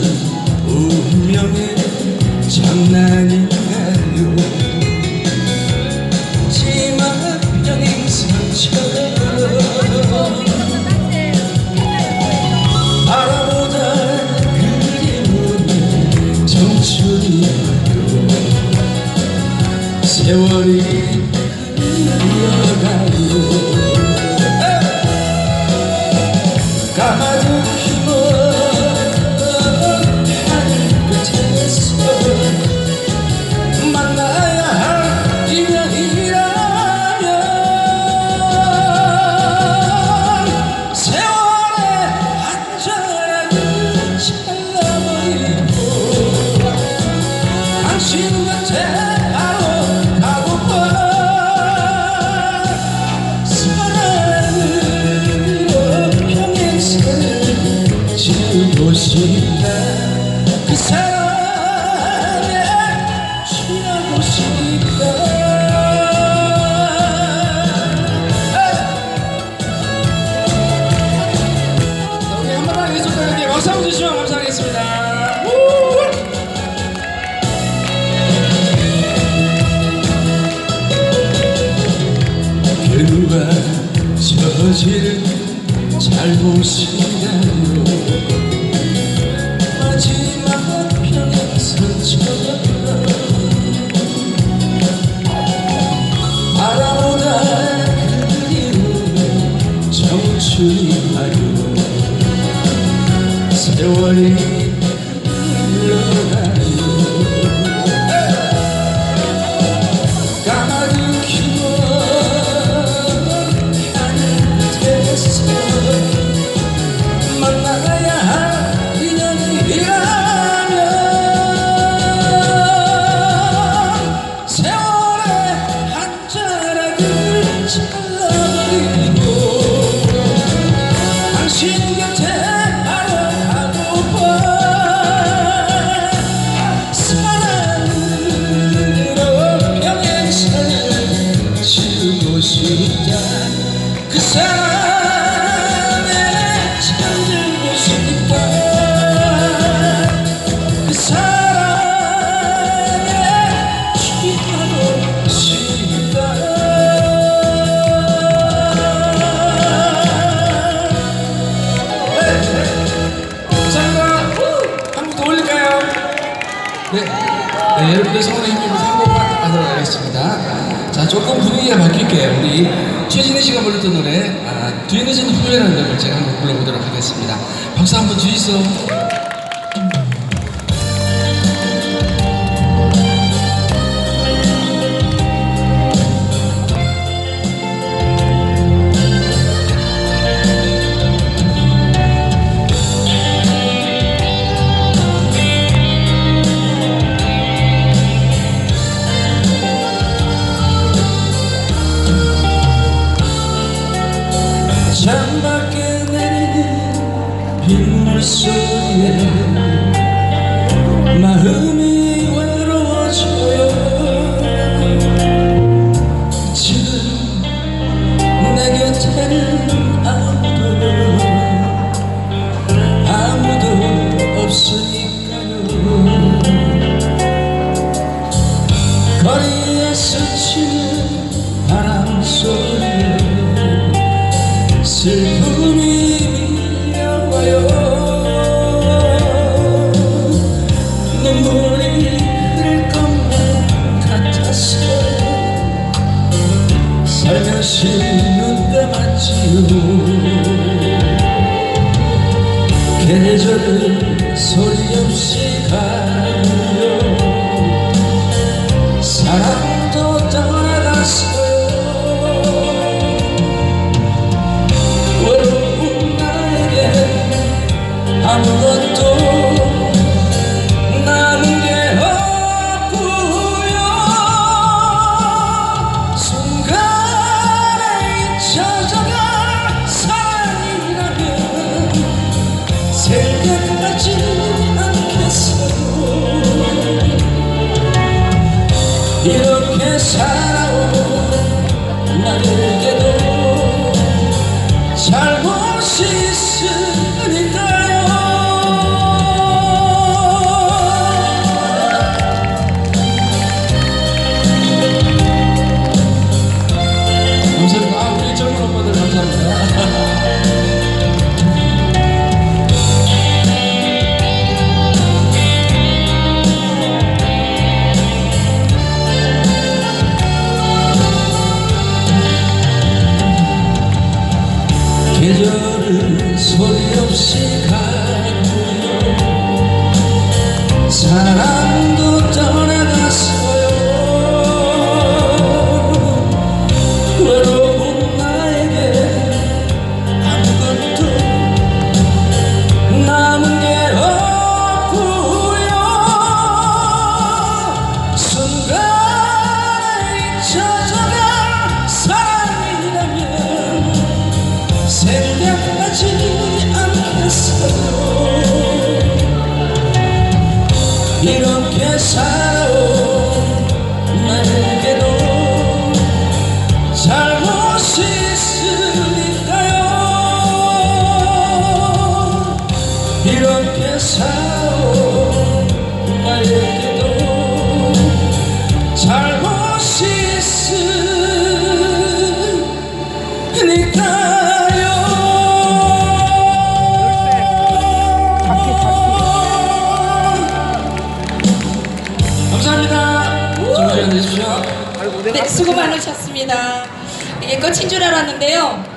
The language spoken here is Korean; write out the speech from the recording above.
good. Yeah. جولي 그 사람의 잠들고 싶다 그 사람의 죽이고 싶다 네, 감사합니다 한번더 올릴까요? 네, 네 여러분들 성원해 자 조금 분위기가 바뀔게 우리 최진희 씨가 불렀던 노래 아, 뒤늦은 후회라는 노래 제가 한번 불러보도록 하겠습니다. 박수 한번 주시죠. 계절은 소리 없이 살아온 나에게 이렇게 살아온 나에게도 잘못이 있으니까요. 이렇게 살아온 나에게 네, 수고 많으셨습니다. 이게 끝인 줄 알았는데요.